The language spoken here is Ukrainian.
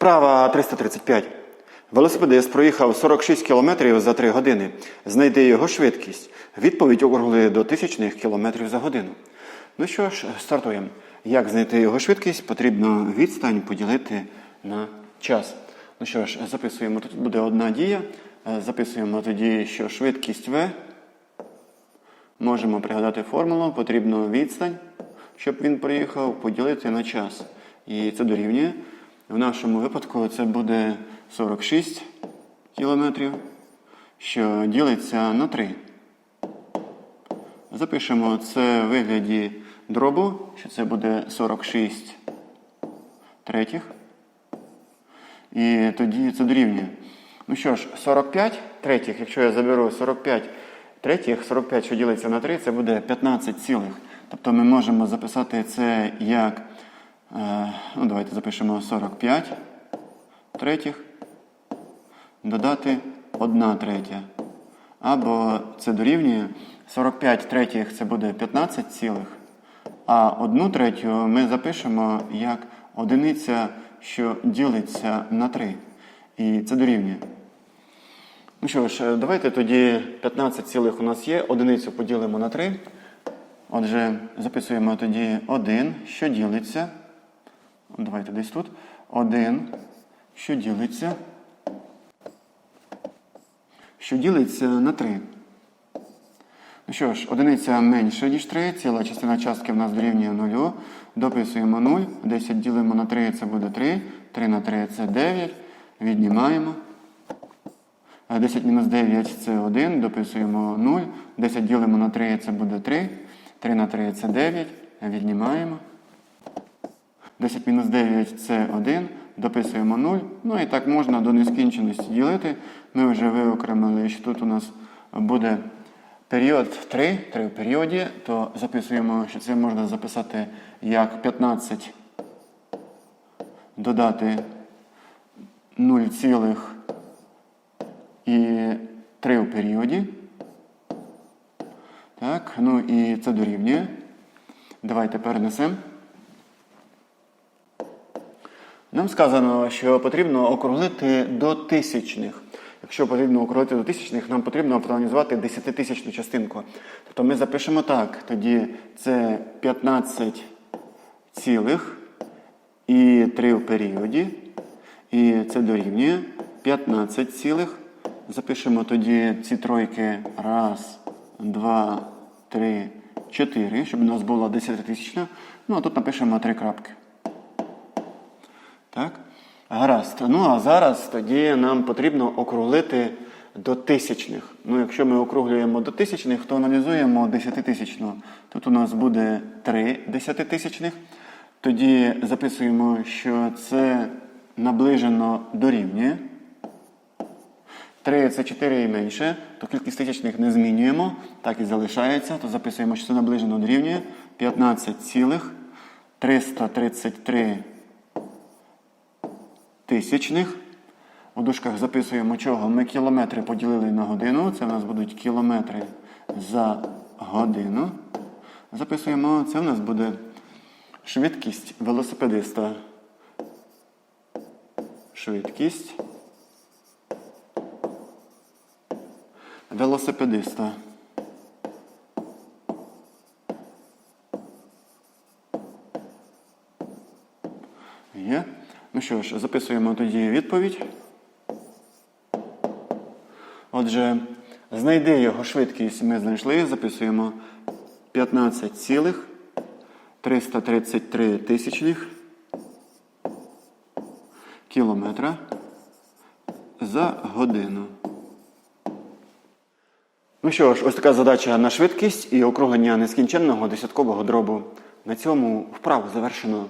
Вправа 335. Велосипедист проїхав 46 км за 3 години. Знайди його швидкість. Відповідь округли до тисячних кілометрів за годину. Ну що ж, стартуємо. Як знайти його швидкість? Потрібно відстань поділити на час. Ну що ж, записуємо. Тут буде одна дія. Е, Записуємо тоді, що швидкість V. Можемо пригадати формулу. Потрібно відстань, щоб він проїхав, поділити на час. І це дорівнює. В нашому випадку це буде 46 кілометрів, що ділиться на 3. Запишемо це в вигляді дробу, що це буде 46 третіх. І тоді це дорівнює. Ну що ж, 45 третіх, якщо я заберу 45 третіх, 45, що ділиться на 3, це буде 15 цілих. Тобто ми можемо записати це як, ну давайте запишемо 45 третіх, додати 1 третя. Або це дорівнює 45 третіх це буде 15 цілих, а 1 третю ми запишемо як одиниця, що ділиться на 3. І це дорівнює. Ну що ж, давайте тоді 15 цілих у нас є, одиницю поділимо на 3. Отже, записуємо тоді 1, що ділиться. Давайте десь тут. 1, що ділиться. Що ділиться на 3. Ну що ж, одиниця менше, ніж 3, ціла частина частки в нас дорівнює 0. Дописуємо 0. 10 ділимо на 3, це буде 3. 3 на 3 це 9. Віднімаємо. 10 мінус 9 це 1, дописуємо 0. 10 ділимо на 3, це буде 3. 3 на 3 це 9. Віднімаємо. 10 мінус 9 це 1. Дописуємо 0. Ну і так можна до нескінченості ділити. Ми вже виокремили, що тут у нас буде період 3, 3 в періоді, то записуємо, що це можна записати як 15 додати 0, цілих і 3 у періоді. Так, ну і це дорівнює. Давайте перенесемо. Нам сказано, що потрібно округлити до тисячних. Якщо потрібно округлити до тисячних, нам потрібно проаналізувати десятитисячну частинку. Тобто ми запишемо так. Тоді це 15 цілих і 3 в періоді. І це дорівнює 15 цілих. Запишемо тоді ці тройки. Раз, два, три, чотири, щоб у нас була десятитисячна. Ну, а тут напишемо три крапки. Так? Гаразд. Ну, а зараз тоді нам потрібно округлити до тисячних. Ну, якщо ми округлюємо до тисячних, то аналізуємо десятитисячну. Тут у нас буде 3 десятитисячних. Тоді записуємо, що це наближено дорівнює. 3 це 4 і менше, то кількість тисячних не змінюємо, так і залишається. То записуємо, що це наближено дорівнює 15 цілих 333 тисячних. У дужках записуємо чого? Ми кілометри поділили на годину. Це в нас будуть кілометри за годину. Записуємо, це в нас буде швидкість велосипедиста. Швидкість велосипедиста. Є. Ну що ж, записуємо тоді відповідь. Отже, знайди його швидкість, ми знайшли, записуємо 15,333 тисячних кілометра за годину. Ну що ж, ось така задача на швидкість і округлення нескінченного десяткового дробу. На цьому вправу завершено.